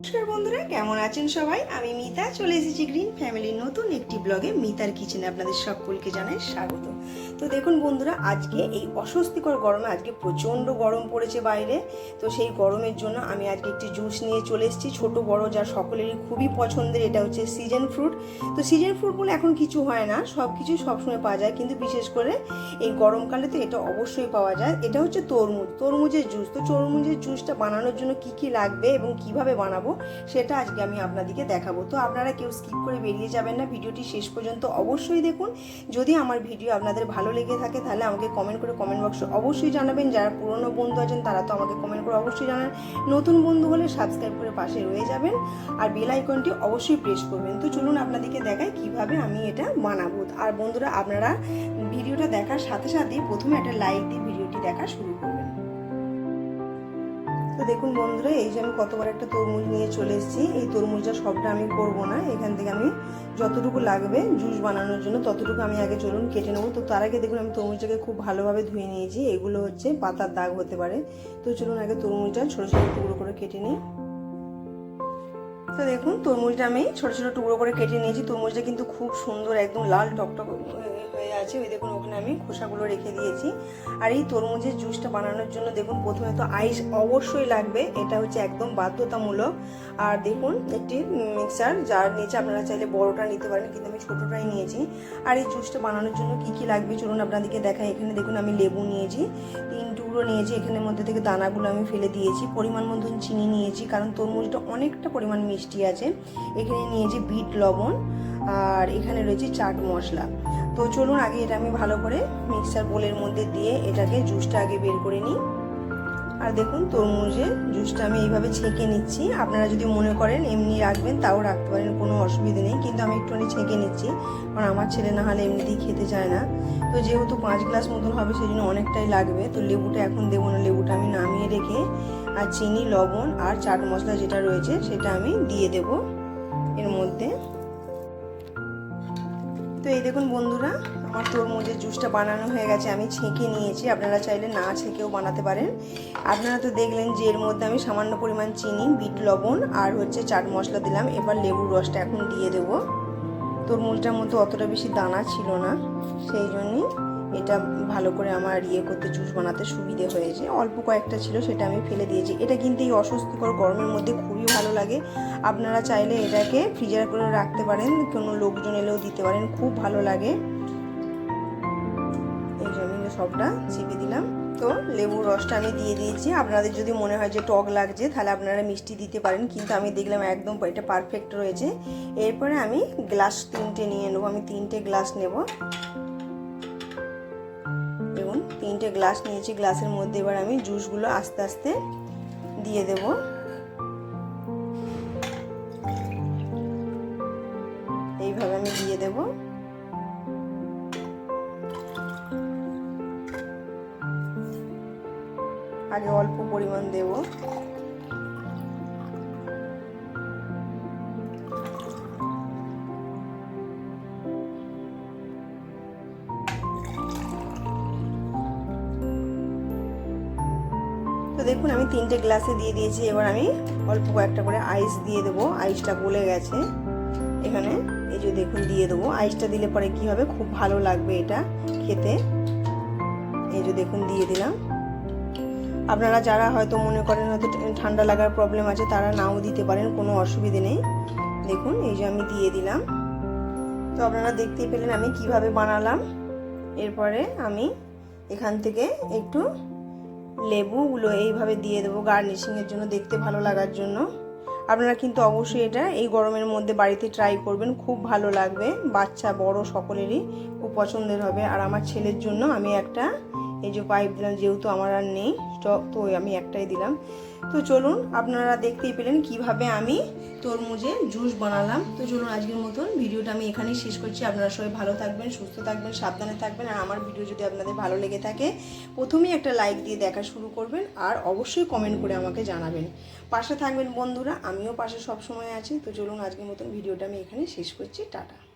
নমস্কার বন্ধুরা, কেমন আছেন সবাই? আমি মিতা, চলে এসেছি গ্রিন ফ্যামিলির নতুন একটি ব্লগে মিতার কিচেনে আপনাদের সকলকে জানাই স্বাগত। তো দেখুন বন্ধুরা, আজকে এই অস্বস্তিকর গরমে আজকে প্রচণ্ড গরম পড়েছে বাইরে। তো সেই গরমের জন্য আমি আজকে একটি জুস নিয়ে চলে এসেছি। ছোটো, বড় যা সকলেরই খুবই পছন্দের, এটা হচ্ছে সিজন ফ্রুট তো সিজন ফ্রুট বলে এখন কিছু হয় না সব কিছু সবসময় পাওয়া যায়। কিন্তু বিশেষ করে এই গরমকালে তো এটা অবশ্যই পাওয়া যায়। এটা হচ্ছে তরমুজ, তরমুজের জুস। তো তরমুজের জুসটা বানানোর জন্য কি কি লাগবে এবং কীভাবে বানাবো, সেটা আজকে আমি আপনাদেরকে দেখাবো। তো আপনারা কেউ স্কিপ করে বেরিয়ে যাবেন না, ভিডিওটি শেষ পর্যন্ত অবশ্যই দেখুন। যদি আমার ভিডিও আপনাদের ভালো লেগে থাকে, তাহলে আমাকে কমেন্ট করে কমেন্ট বক্সে অবশ্যই জানাবেন। যারা পুরনো বন্ধু আছেন, তারা তো আমাকে কমেন্ট করে অবশ্যই জানান। নতুন বন্ধু হলে সাবস্ক্রাইব করে পাশে রয়ে যাবেন আর বেল আইকনটি অবশ্যই প্রেস করবেন। তো চলুন আপনাদেরকে দেখাই কীভাবে আমি এটা বানাবো। আর বন্ধুরা, আপনারা ভিডিওটা দেখার সাথে সাথে প্রথমে একটা লাইক দিয়ে ভিডিওটি দেখা শুরু করবেন। তো দেখুন বন্ধুরা, এই যে আমি কতবার একটা তরমুজ নিয়ে চলে এসেছি, এই তরমুজটা সবটা আমি করব না। এখান থেকে আমি যতটুকু লাগবে জুস বানানোর জন্য ততটুকু আমি আগে চলুন কেটে নেব। তো তার আগে দেখুন আমি তরমুজটাকে খুব ভালোভাবে ধুয়ে নিয়েছি। এগুলো হচ্ছে পাতার দাগ হতে পারে। তো চলুন আগে তরমুজটা ছোটো ছোটো টুকরো করে কেটে নিই। তো দেখুন, তরমুজটা আমি ছোটো ছোটো টুকরো করে কেটে নিয়েছি। তরমুজটা কিন্তু খুব সুন্দর, একদম লাল টকটক হয়ে আছে। ওই দেখুন, ওখানে আমি খোসাগুলো রেখে দিয়েছি। আর এই তরমুজের জুসটা বানানোর জন্য দেখুন, প্রথমে তো আইস অবশ্যই লাগবে। এটা হচ্ছে একদম বাধ্যতামূলক। আর দেখুন, একটি মিক্সার যার নিচে আপনারা চাইলে বড়টা নিতে পারেন, কিন্তু আমি ছোটোটাই নিয়েছি। আর এই জুসটা বানানোর জন্য কি কি লাগবে চলুন আপনাদেরকে দেখাই। এখানে দেখুন, আমি লেবু নিয়েছি, তিন টুকরো নিয়েছি। এখানের মধ্যে থেকে দানাগুলো আমি ফেলে দিয়েছি। পরিমাণ মতন চিনি নিয়েছি, কারণ তরমুজটা অনেকটা পরিমাণ মিষ্টি। আছে। এখানে নিয়েছি বিট লবণ আর এখানে রয়েছে চাট মশলা। তো চলুন আগে এটা আমি ভালো করে মিক্সার বোলের মধ্যে দিয়ে এটাকে জুসটা আগে বের করে নিই। আর দেখুন, তরমুজের জুসটা আমি এইভাবে ছেঁকে নিচ্ছি। আপনারা যদি মনে করেন এমনি রাখবেন, তাও রাখতে পারেন, কোনো অসুবিধে নেই। কিন্তু আমি একটুখানি ছেঁকে নিচ্ছি, কারণ আমার ছেলে না হলে এমনিতেই খেতে চায় না। তো যেহেতু পাঁচ গ্লাস মতন হবে সেই জন্য অনেকটাই লাগবে। তো লেবুটা এখন দেবো না, লেবুটা আমি নামিয়ে রেখে আর চিনি, লবণ আর চাট মশলা যেটা রয়েছে, সেটা আমি দিয়ে দেব এর মধ্যে। তো এই দেখুন বন্ধুরা, আমার তরমুজের জুসটা বানানো হয়ে গেছে, আমি ছেঁকে নিয়েছি। আপনারা চাইলে না ছেঁকেও বানাতে পারেন। আপনারা তো দেখলেন যে এর মধ্যে আমি সামান্য পরিমাণ চিনি, বিট লবণ আর হচ্ছে চাট মশলা দিলাম। এবার লেবুর রসটা এখন দিয়ে দেবো। তরমুজটার মধ্যে অতটা বেশি দানা ছিল না, সেই জন্যই এটা ভালো করে আমার ইয়ে করতে, জুস বানাতে সুবিধে হয়েছে। অল্প কয়েকটা ছিল, সেটা আমি ফেলে দিয়েছি। এটা কিন্তু এই অস্বস্তিকর গরমের মধ্যে খুবই ভালো লাগে। আপনারা চাইলে এটাকে ফ্রিজার করে রাখতে পারেন। কোনো লোকজন এলেও দিতে পারেন। খুব ভালো লাগে। এই জন্য সবটা চিপে দিলাম। তো লেবুর রসটা আমি দিয়ে দিয়েছি। আপনাদের যদি মনে হয় যে টক লাগছে, তাহলে আপনারা মিষ্টি দিতে পারেন। কিন্তু আমি দেখলাম একদম এটা পারফেক্ট রয়েছে। এরপরে আমি গ্লাস তিনটে নিয়ে নেব। আমি তিনটে গ্লাস নেব। তিনটে গ্লাস নিয়েছি, গ্লাসের মধ্যে এবার আমি জুসগুলো আস্তে আস্তে দিয়ে দেব। এইভাবে আমি দিয়ে দেব। আগে অল্প পরিমাণ দেব। তো দেখুন, আমি তিনটে গ্লাসে দিয়ে দিয়েছি। এবার আমি অল্প কয়েকটা করে আইস দিয়ে দেবো। আইসটা গলে গেছে এখানে। এই যে দেখুন, দিয়ে দেবো। আইসটা দিলে পরে কি হবে? খুব ভালো লাগবে এটা খেতে। এই যে দেখুন, দিয়ে দিলাম। আপনারা যারা হয়তো মনে করেন হয়তো ঠান্ডা লাগার প্রবলেম আছে, তারা নাও দিতে পারেন, কোনো অসুবিধে নেই। দেখুন, এই যে আমি দিয়ে দিলাম। তো আপনারা দেখতেই পেলেন আমি কীভাবে বানালাম। এরপরে আমি এখান থেকে একটু লেবুগুলো এইভাবে দিয়ে দেবো গার্নিশিংয়ের জন্য দেখতে ভালো লাগার জন্য। আপনারা কিন্তু অবশ্যই এটা এই গরমের মধ্যে বাড়িতে ট্রাই করবেন, খুব ভালো লাগবে। বাচ্চা বড় সকলেরই খুব পছন্দের হবে। আর আমার ছেলের জন্য আমি একটা এই যে পাইপ দিলাম, যেহেতু আমার আর নেই স্টক তো আমি একটাই দিলাম। তো চলুন, আপনারা দেখতেই পেলেন কীভাবে আমি তরমুজে জুস বানালাম। তো চলুন আজকের মতন ভিডিওটা আমি এখানেই শেষ করছি। আপনারা সবাই ভালো থাকবেন, সুস্থ থাকবেন, সাবধানে থাকবেন। আর আমার ভিডিও যদি আপনাদের ভালো লেগে থাকে, প্রথমেই একটা লাইক দিয়ে দেখা শুরু করবেন আর অবশ্যই কমেন্ট করে আমাকে জানাবেন। পাশে থাকবেন বন্ধুরা, আমিও পাশে সবসময় আছি। তো চলুন আজকের মতন ভিডিওটা আমি এখানে শেষ করছি। টাটা।